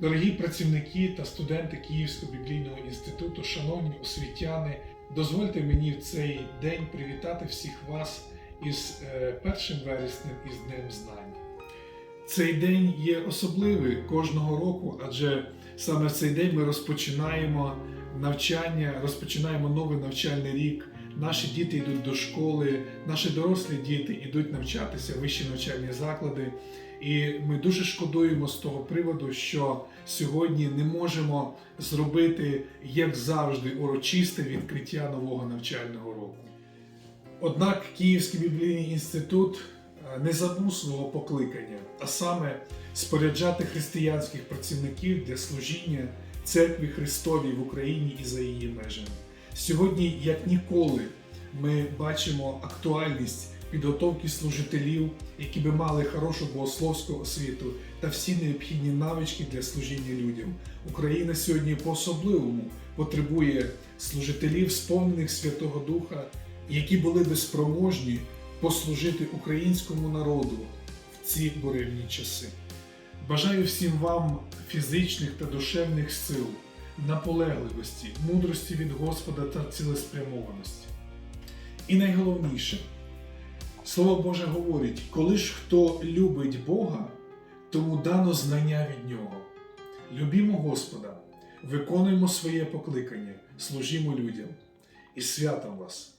Дорогі працівники та студенти Київського біблійного інституту, шановні освітяни, дозвольте мені в цей день привітати всіх вас із е, 1 вереснем із Днем Знань. Цей день є особливий кожного року, адже саме в цей день ми розпочинаємо навчання, розпочинаємо новий навчальний рік. Наші діти йдуть до школи, наші дорослі діти йдуть навчатися вищі навчальні заклади. І ми дуже шкодуємо з того приводу, що сьогодні не можемо зробити, як завжди, урочисте відкриття нового навчального року. Однак Київський біблійний інститут е, не забув свого покликання, а саме споряджати християнських працівників для служіння церкві Христовій в Україні і за її межами. Сьогодні, як ніколи, ми бачимо актуальність підготовки служителів, які би мали хорошу богословську освіту та всі необхідні навички для служіння людям. Україна сьогодні по-особливому потребує служителів, сповнених Святого Духа, які були би спроможні послужити українському народу в ці буремні часи. Бажаю всім вам фізичних та душевних сил, наполегливості, мудрості від Господа та цілеспрямованості. І найголовніше, Слово Боже говорить, коли ж хто любить Бога, тому дано знання від Нього. Любімо Господа, виконуємо своє покликання, служімо людям і святом вас!